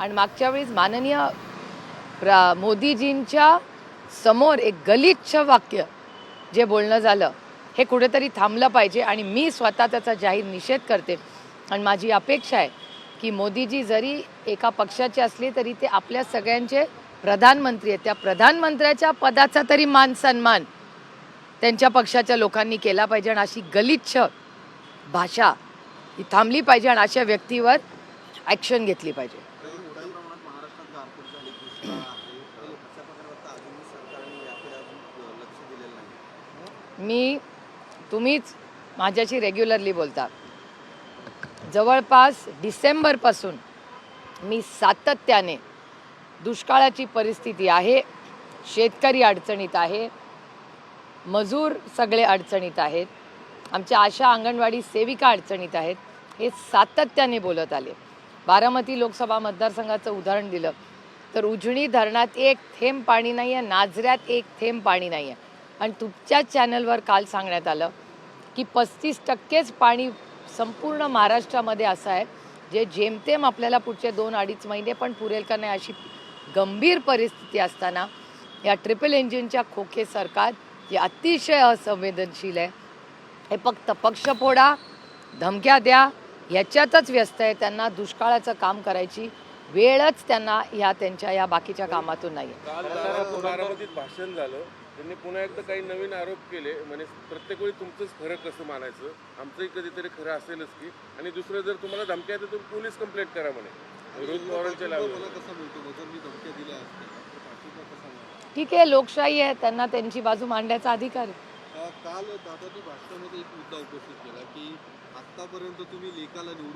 आणि मागच्या वेळेस माननीय प्रा मोदीजींच्या समोर एक गलिच्छ वाक्य जे बोलणं झालं हे कुठेतरी थांबलं पाहिजे आणि मी स्वतः त्याचा जाहीर निषेध करते. आणि माझी अपेक्षा आहे की मोदीजी जरी एका पक्षाचे असले तरी ते आपल्या सगळ्यांचे प्रधानमंत्री आहेत. त्या प्रधानमंत्र्याच्या पदाचा तरी मान सन्मान त्यांच्या पक्षाच्या लोकांनी केला पाहिजे आणि अशी गलिच्छ भाषा ही थांबली पाहिजे आणि अशा व्यक्तीवर ॲक्शन घेतली पाहिजे. मी तुम्हीच माझ्याशी रेग्युलरली बोलता. जवळपास डिसेंबरपासून मी सातत्याने दुष्काळाची परिस्थिती आहे शेतकरी अडचणीत आहे मजूर सगळे अडचणीत आहेत आमच्या आशा अंगणवाडी सेविका अडचणीत आहेत हे सातत्याने बोलत आले. बारामती लोकसभा मतदारसंघाचं उदाहरण दिलं. तर उजनी धरणात एक थेंब पाणी नाही आहे नाझऱ्यात एक थेंब पाणी नाही आहे आणि तुमच्याच चॅनलवर काल सांगण्यात आलं की पस्तीस टक्केच पाणी संपूर्ण महाराष्ट्रामध्ये असं आहे. जे जेमतेम आपल्याला पुढचे दोन अडीच महिने पण पुरेल का नाही अशी गंभीर परिस्थिती असताना या ट्रिपल इंजिनच्या खोके सरकार हे अतिशय असंवेदनशील आहे. हे फक्त पक्ष फोडा धमक्या द्या याच्यातच व्यस्त आहे. त्यांना दुष्काळाचं काम करायची वेळच त्यांना ह्या त्यांच्या या बाकीच्या कामातून नाही बारामतीत भाषण झालं. त्यांनी पुन्हा एकदा काही नवीन आरोप केले. म्हणजे प्रत्येक वेळी तुमचंच खरं कसं मानायचं? आमचंही कधीतरी खरं असेलच की. आणि दुसरं जर तुम्हाला धमक्या येते तर पोलीस कंप्लेंट करा म्हणे. रोहित पवारांच्या? ठीक आहे लोकशाही आहे. त्यांना त्यांची बाजू मांडण्याचा अधिकार आहे. काल दादानी भाषणामध्ये एक मुद्दा उपस्थित केला की आतापर्यंत तुम्ही लेखाला निवडून